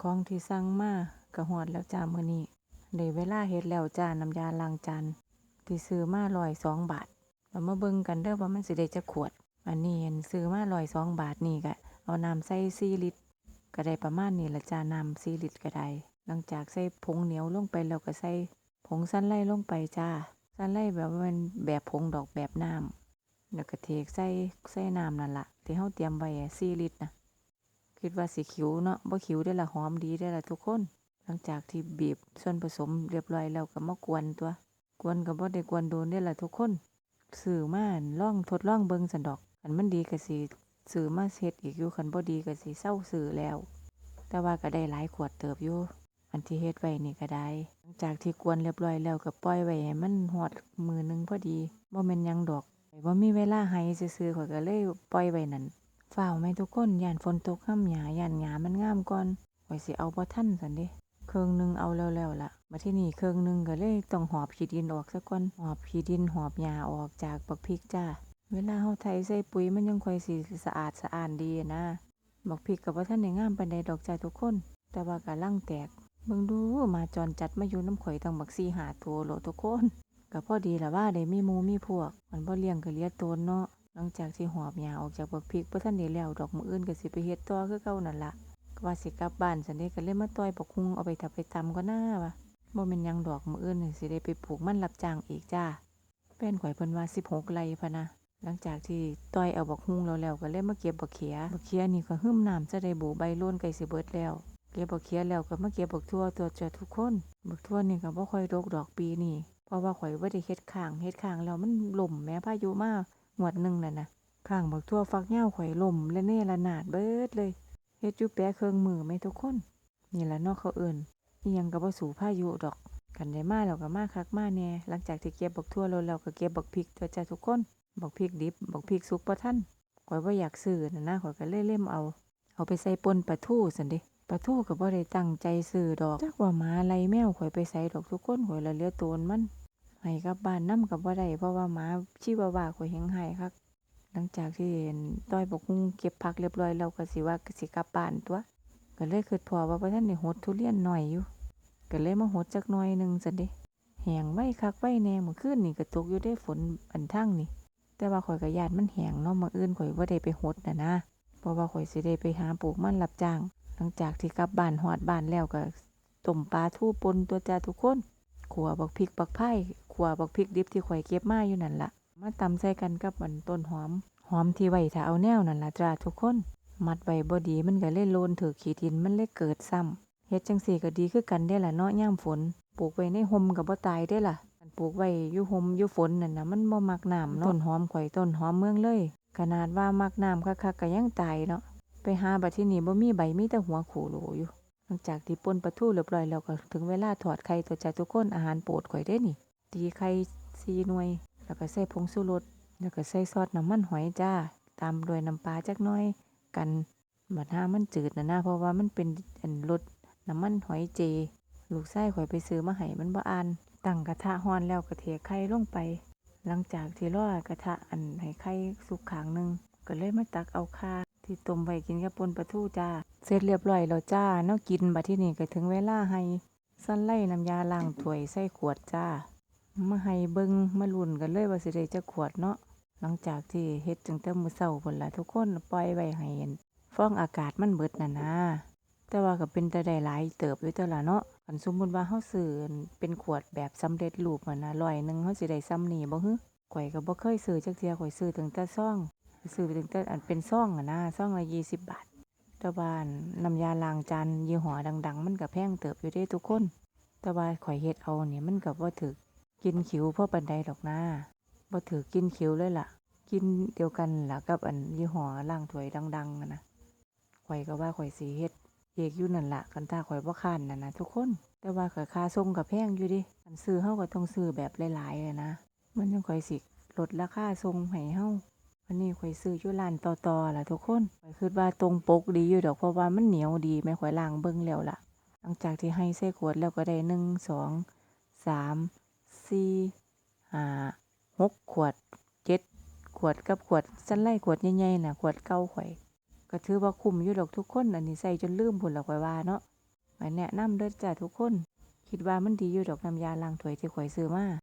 ของที่สั่งมาก็ฮอดแล้วจ้ามื้อนี้ได้เวลาเฮ็ดแล้วจ้าน้ำยาล้างจานที่ซื้อมา102บาทเรามาเบิ่งกันเด้อว่ามันสิได้จักขวด อันนี้เห็นซื้อมา102บาทนี่ก็เอาน้ำใส่4ลิตรก็ได้ประมาณนี้ละจ้าน้ำ4ลิตรก็ได้หลังจากใส่ผงเหนียวลงไปแล้วก็ใส่ผงซันไล่ลงไปจ้าซันไล่แบบว่ามันแบบผงดอกแบบน้ำแล้วก็เทกใส่ใส่น้ำนั่นล่ะที่เฮาเตรียมไว้อะ4ลิตรนะ คิดว่าสิขิวเนาะบ่ขิวได้ละหอมดีได้ละทุกคน หลังจากที่บีบส่วนผสมเรียบร้อยแล้วก็มากวนตัว กวนก็บ่ได้กวนโดนได้ละทุกคนซื้อมาล่องทดล่องเบิงสันดอกคันมันดีก็สิซื้อมาเฮ็ดอีกอยู่คันบ่ดีก็สิเซาซื้อแล้ว แต่ว่าก็ได้หลายขวดเติบอยู่อันที่เฮ็ดไว้นี่ก็ได้หลังจากที่กวนเรียบร้อยแล้วก็ปล่อยไว้ให้มันฮอดมือหนึงพอดีบ่แม่นยังดอกบ่มีเวลาให้ซื่อๆข้อยก็เลยปล่อยไว้นั่น ฝ้าวไหมทุกคนย่านฝนตกค่ำหยาย่านหยามันงามก่อนไว้สิเอาบ่ทันสันเด้เครื่องหนึงเอาแล้วๆล่ะมาที่นี่เครื่องหนึงก็เลยต้องหอบขี้ดินออกซะก่อนหอบขี้ดินหอบหญ้าออกจากบักพริกจ้าเวลาเฮาไถใส่ปุ๋ยมันยังค่อยสิสะอาดสะอ้านดีนะบักพริกก็บ่ทันได้งามปานใดดอกจ้าทุกคน แต่ว่าก็ลังแตกเบิ่งดูมาจรจัดมาอยู่น้ำข่อยตั้งบัก4 5ตัวโหลทุกคนก็พอดีล่ะว่าได้มีหมู่มีพวก มันบ่เลี้ยงก็เลี้ยตนเนาะ หลังจากที่หอบหญ้าออกจากบักพริกบ่ทันได้แล้วดอกมืออื่นก็สิไปเฮ็ดต่อคือเก่านั่นล่ะก็ว่าสิกลับบ้านซันเด้ก็เลยมาต่อยบักฮุงเอาไปทับไปตำก่อนหน้าว่ะบ่แม่นยังดอกมืออื่นสิได้ไปปลูกมันรับจ้างอีกจ้าแฟนข่อยเพิ่นว่า16ไร่พะนะหลังจากที่ต่อยเอาบักฮุงแล้วแล้วก็เลยมาเก็บบักเขียบักเขียนี่ก็หึมน้ำซะได้บูใบโลนใกล้สิเบิดแล้ว เก็บบักเขียแล้วก็มาเก็บบักทั่วตัวเจอทุกคนบักทั่วนี่ก็บ่ค่อยดกดอกปีนี้เพราะว่าข่อยบ่ได้เฮ็ดข้างเฮ็ดข้างแล้วมันล่มแม้พายุมา งวดหนึ่งน่ะนะข้างบักทั่วฟักเหย้าข่อยลมและเน่ระนาดเบิดเลยเฮ็ดอยู่แปะเครื่องมือไหมทุกคน นี่แหละนาะเขาเอิ้นอีหยังก็บ่สู่พายุดอกกันได้มาแล้วก็มาคักมาแน่หลังจากที่เก็บบักทั่วแล้วแล้วก็เก็บบักพริกตัวจ้าทุกคนบักพริกดิบบักพริกสุกบ่ทันข่อยบ่าอยากซื้อนะนะข่อยก็เลยเล่มเอา เอาไปใส่ปนปลาทูซั่นด้ปลาทูก็บ่ได้ตั้งใจซื้อดอกจักว่าหมาไล่แมวข่อยไปใส่ดอกทุกคนข่อยละเลือโตนมัน ให้กลับบ้านนำกับบ่ได้เพราะว่าหมาชิวาวาข่อยแฮงไห้คักหลังจากที่เห็นต้อยบกฮุ้งเก็บผักเรียบร้อยแล้วก็สิว่าสิกลับบ้านตัวก็เลยคิดพอว่าบ่ทันได้หดทุเรียนหน่อยอยู่ก็เลยมาหดจักหน่อยหนึงซั่นเด้แหงไว้คักไว้แน่มื้อคืนนี่ก็ตกอยู่ได้ฝนอันทั้งนี่แต่ว่าข่อยก็ย้านมันแหงเนาะมื้ออื่นข่อยบ่ได้ไปหดน่ะนะเพราะว่าข่อยสิได้ไปหาปลูกมันรับจ้าง หลังจากที่กลับบ้านฮอดบ้านแล้วก็ต้มปลาทูปนตัวจ้าทุกคนขัวบักพริกบักไผ่ ขัวบักพริกดิบที่ข่อยเก็บมาอยู่นั่นละมาตำใส่กันกับอันต้นหอม หอมที่ไว้ถ้าเอาแนวนั่นล่ะจ้าทุกคน มัดไว้บ่ดีมันก็เลยโลนถือขี้ดินมันเลยเกิดซ้ำเฮ็ดจังซี่ก็ดีคือกันได้ล่ะเนาะย่ามฝน ปลูกไว้ในห่มก็บ่ตายได้ล่ะปลูกไว้อยู่ห่มอยู่ฝนนั่นน่ะมันบ่มักน้ำเนาะต้นหอมข่อยต้นหอมเมืองเลย ขนาดว่ามักน้ำคักๆก็ยังตายเนาะไปหาบัดที่นี่บ่มีใบมีแต่หัวโขโหลอยู่หลังจากที่ป่นปลาทูเรียบร้อยแล้วก็ถึงเวลาถอดไข่ตัวจ้าทุกคนอาหารโปรดข่อยได้นี่ ตีไข่สี่หน่วย แล้วก็ใส่ผงชูรสแล้วก็ใส่ซอสน้ำมันหอยจ้า ตามด้วยน้ำปลาจักหน่อยกันบัดห้ามันจืดนะนะเพราะว่ามันเป็นอันรสน้ำมันหอยเจ ลูกไส้ข่อยไปซื้อมาให้มันบ่อ่านตั้งกระทะฮอนแล้วก็เทไข่ลงไป หลังจากที่รอกระทะอันให้ไข่สุกขางหนึงก็เลยมาตักเอาค่าที่ต้มไว้กินกับปนปลาทูจ้า เสร็จเรียบร้อยแล้วจ้าเนาะกินบัดที่นี่ก็ถึงเวลาให้ สั้นไล่น้ำยาล้างถ้วยใส่ขวดจ้า มาให้เบิงมาลุ้นกันเลยว่าสิได้จักขวดเนาะหลังจากที่เฮ็ดจังแต่มื้อเช้าพุ่นล่ะทุกคนปล่อยไว้ให้เห็นฟองอากาศมันเบิดน่ะนะแต่ว่าก็เป็นแต่ได้หลายเติบอยู่แต่ละเนาะคันสมมุติว่าเฮาซื้อเป็นขวดแบบสำเร็จรูปอะนะร้อยหนึงเฮาสิได้ซ้ำนี้บ่ฮึข่อยก็บ่เคยซื้อจักเที่ยข่อยซื้อตั้งแต่ซองซื้อไปตั้งแต่อันเป็นซองอะนะซองละ20 บาทแต่ว่านน้ำยาล้างจานยี่ห้อดัง ๆ มันก็แพงเติบอยู่เด้ทุกคน แต่ว่าข่อยเฮ็ดเอานี่มันก็บ่ถึก กินขิวเพราะปันใดดอกนะบ่ถือกินขิวเลยล่ะ กินเดียวกันล่ะกับอันยี่ห้อล่างถวยดังๆอะนะข่อยก็ว่าข่อยสิเฮ็ดเอกอยู่นั่นล่ะคันถ้าข่อยบ่ค้านนั่นนะทุกคน แต่ว่าก็ค่าส่งก็แพงอยู่ดิคันซื้อเฮาก็ต้องซื้อแบบหลายๆอะนะมันจังข่อยสิลดราคาส่งให้เฮาวันนี้ข่อยซื้ออยู่ร้านต่อๆล่ะทุกคนข่อยคิดว่าตรงปกดีอยู่ดอกเพราะว่ามันเหนียวดีแม่ข่อยล้างเบิ่งแล้วล่ะ หลังจากที่ให้ใส่ขวดแล้วก็ได้หนึ่งสองสาม สี่ห้าหกขวดเจ็ดขวดกับขวดสั้นไล่ขวดใหญ่ๆน่ะ ขวดเก่าข่อย ก็ถือว่าคุ้มอยู่ดอกทุกคน อันนี้ใส่จนลืมพุ่นละข่อยว่าเนาะไว้แนะนำเด้อจ้าทุกคน คิดว่ามันดีอยู่ดอกน้ำยาล้างถ้วยที่ข่อยซื้อมา